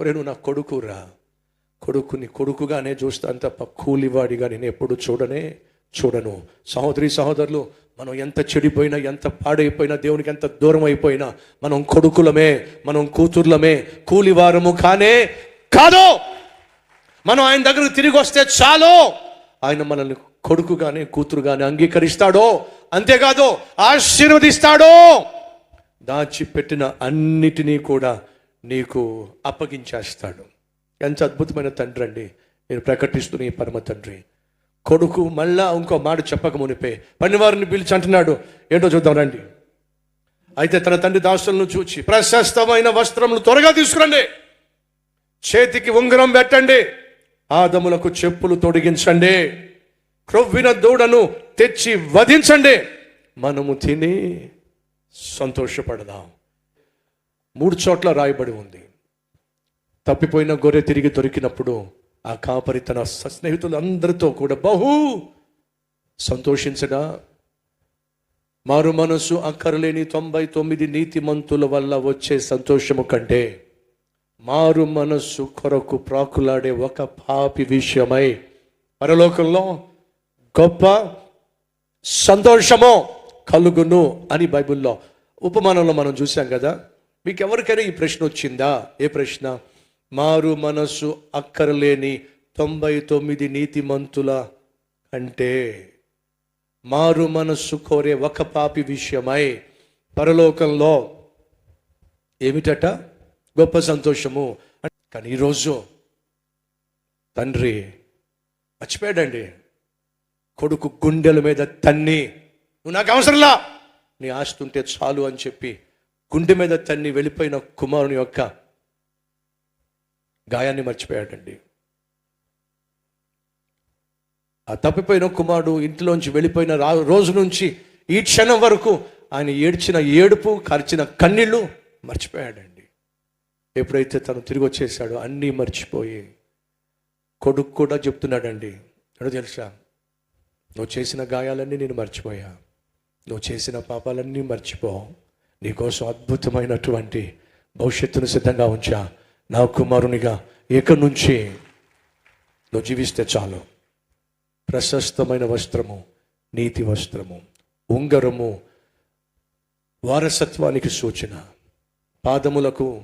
ఒరే నువ్వు నా కొడుకురా. కొడుకుని కొడుకుగానే చూస్తాను తప్ప కూలివాడిగా నేను ఎప్పుడు చూడనే చూడను. సహోదరి సహోదరులు మనం ఎంత చెడిపోయినా ఎంత పాడైపోయినా దేవునికి ఎంత దూరం అయిపోయినా మనం కొడుకులమే మనం కూతుర్లమే కూలివారము కానే కాదు. మనం ఆయన దగ్గరకు తిరిగి వస్తే చాలు. ఆయన మనల్ని కొడుకుగానే కూతురుగానే అంగీకరిస్తాడో. అంతేకాదు ఆశీర్వదిస్తాడో. దాచిపెట్టిన అన్నిటినీ కూడా నీకు అప్పగించేస్తాడు. ఎంత అద్భుతమైన తండ్రి అండి. నేను ప్రకటిస్తున్న ఈ పరమ తండ్రి. కొడుకు మళ్ళా ఇంకో మాట చెప్పక మునిపే పనివారిని పిలిచి అంటున్నాడు. ఏంటో చూద్దాం రండి. అయితే తన తండ్రి దాసులను చూచి ప్రశస్తమైన వస్త్రములు త్వరగా తీసుకురండి. చేతికి ఉంగరం పెట్టండి. ఆదములకు చెప్పులు తొడిగించండి. క్రొవ్విన దూడను తెచ్చి వధించండి. మనము తిని సంతోషపడదాం. మూడు చోట్ల రాయబడి ఉంది. తప్పిపోయిన గొర్రె తిరిగి దొరికినప్పుడు ఆ కాపరి తన స- స్నేహితులందరితో కూడా బహు సంతోషించడా? మారు మనసు అక్కరలేని తొంభై తొమ్మిది నీతిమంతుల వల్ల వచ్చే సంతోషము కంటే మారు మనస్సు కొరకు ప్రాకులాడే ఒక పాపి విషయమై పరలోకంలో గొప్ప సంతోషము కలుగును అని బైబిల్లో ఉపమానంలో మనం చూసాం కదా. మీకు ఎవరికైనా ఈ ప్రశ్న వచ్చిందా? ఏ ప్రశ్న? మారు మనస్సు అక్కరలేని తొంభై తొమ్మిది నీతిమంతుల అంటే మారు మనస్సు కోరే ఒక పాపి విషయమై పరలోకంలో ఏమిటట? గొప్ప సంతోషము. కానీ ఈరోజు తండ్రి మర్చిపోయాడండి. కొడుకు గుండెల మీద తన్ని నువ్వు నాకు అవసరంలా నీ ఆస్తుంటే ఉంటే చాలు అని చెప్పి గుండె మీద తన్ని వెళ్ళిపోయిన కుమారుని యొక్క గాయాన్ని మర్చిపోయాడండి. ఆ తప్పిపోయిన కుమారుడు ఇంటిలోంచి వెళ్ళిపోయిన రా రోజు నుంచి ఈ క్షణం వరకు ఆయన ఏడ్చిన ఏడుపు కరిచిన కన్నీళ్ళు మర్చిపోయాడండి. ఎప్పుడైతే తను తిరిగి వచ్చేసాడో అన్నీ మర్చిపోయి కొడుకు కూడా చెప్తున్నాడండి ఎడో తెలుసా? నువ్వు చేసిన గాయాలన్నీ నేను మర్చిపోయా. నువ్వు చేసిన పాపాలన్నీ మర్చిపోవు నీకోసం అద్భుతమైనటువంటి భవిష్యత్తును సిద్ధంగా ఉంచా. నా కుమారునిగా ఇక నుంచి నువ్వు జీవిస్తే చాలు. ప్రశస్తమైన వస్త్రము నీతి వస్త్రము ఉంగరము వారసత్వానికి సూచన పాదములకు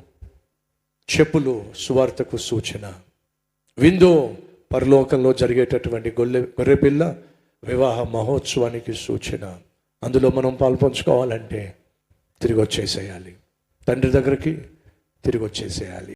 చెప్పులు సువార్తకు సూచన. విందు పరలోకంలో జరిగేటటువంటి గొల్లె గొర్రెపిల్ల వివాహ మహోత్సవానికి సూచన. అందులో మనం పాల్పంచుకోవాలంటే తిరిగి వచ్చేసేయాలి తండ్రి దగ్గరికి తిరిగి వచ్చేసేయాలి